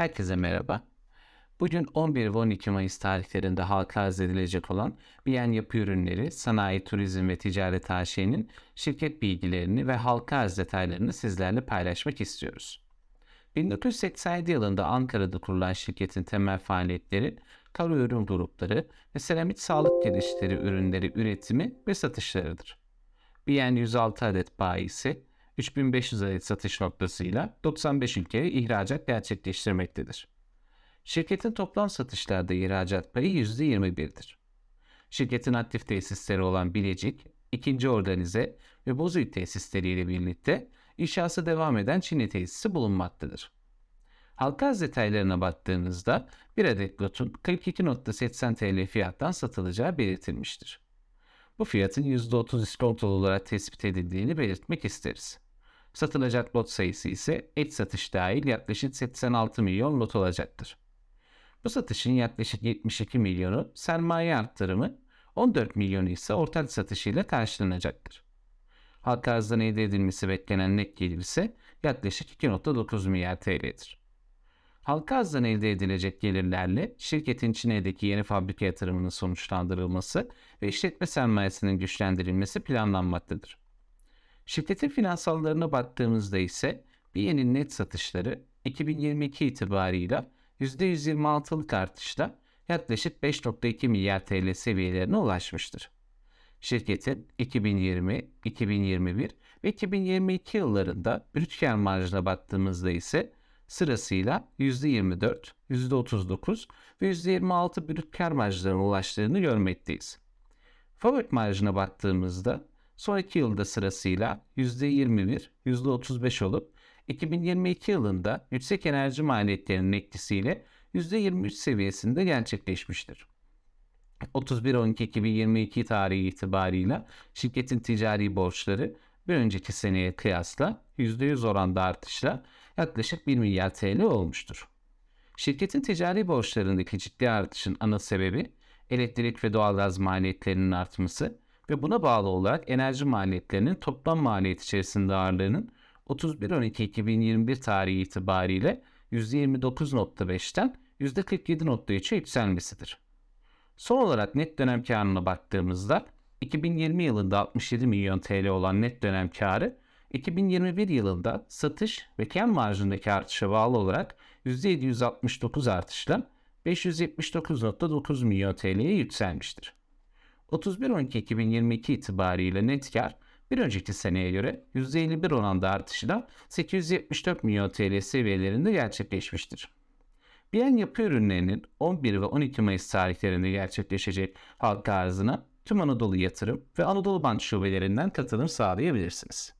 Herkese merhaba. Bugün 11 ve 12 Mayıs tarihlerinde halka arz edilecek olan Biyen Yapı Ürünleri, Sanayi, Turizm ve Ticaret AŞ'nin şirket bilgilerini ve halka arz detaylarını sizlerle paylaşmak istiyoruz. 1987 yılında Ankara'da kurulan şirketin temel faaliyetleri karo ürün grupları ve seramik sağlık girişleri ürünleri üretimi ve satışlarıdır. Biyen 106 adet bayisi, 3500 adet satış noktasıyla 95 ülkeye ihracat gerçekleştirmektedir. Şirketin toplam satışlarda ihracat payı %21'dir. Şirketin aktif tesisleri olan Bilecik, 2. Organize ve Bozüyük tesisleriyle birlikte inşası devam eden Çinli tesisi bulunmaktadır. Halka arz detaylarına baktığımızda bir adet lotun 42.80 TL fiyattan satılacağı belirtilmiştir. Bu fiyatın %30 iskontolu olarak tespit edildiğini belirtmek isteriz. Satılacak lot sayısı ise et satış dahil yaklaşık 86 milyon lot olacaktır. Bu satışın yaklaşık 72 milyonu sermaye arttırımı, 14 milyonu ise ortak satışıyla karşılanacaktır. Halka arzdan elde edilmesi beklenen net gelir ise yaklaşık 2.9 milyar TL'dir. Halka arzdan elde edilecek gelirlerle şirketin Çin'deki yeni fabrika yatırımının sonuçlandırılması ve işletme sermayesinin güçlendirilmesi planlanmaktadır. Şirketin finansallarına baktığımızda ise Biye'nin net satışları 2022 itibarıyla %126'lık artışla yaklaşık 5.2 milyar TL seviyelerine ulaşmıştır. Şirketin 2020, 2021 ve 2022 yıllarında brüt kar marjına baktığımızda ise sırasıyla %24, %39 ve %26 brüt kar marjlarına ulaştığını görmekteyiz. Fabrik marjına baktığımızda sonraki yılda sırasıyla %21, %35 olup 2022 yılında yüksek enerji maliyetlerinin etkisiyle %23 seviyesinde gerçekleşmiştir. 31.12.2022 tarihi itibarıyla şirketin ticari borçları bir önceki seneye kıyasla %100 oranda artışla yaklaşık 1 milyar TL olmuştur. Şirketin ticari borçlarındaki ciddi artışın ana sebebi elektrik ve doğalgaz maliyetlerinin artması ve buna bağlı olarak enerji maliyetlerinin toplam maliyet içerisinde ağırlığının 31.12.2021 tarihi itibariyle %29.5'ten %47.3'e yükselmesidir. Son olarak net dönem karına baktığımızda 2020 yılında 67 milyon TL olan net dönem karı 2021 yılında satış ve kar marjındaki artışa bağlı olarak %769 artışla 579.9 milyon TL'ye yükselmiştir. 31.12.2022 itibariyle net kar bir önceki seneye göre %51 oranda artışla 874 milyon TL seviyelerinde gerçekleşmiştir. Biyen yapı ürünlerinin 11 ve 12 Mayıs tarihlerinde gerçekleşecek halka arzına tüm Anadolu Yatırım ve Anadolu Bank şubelerinden katılım sağlayabilirsiniz.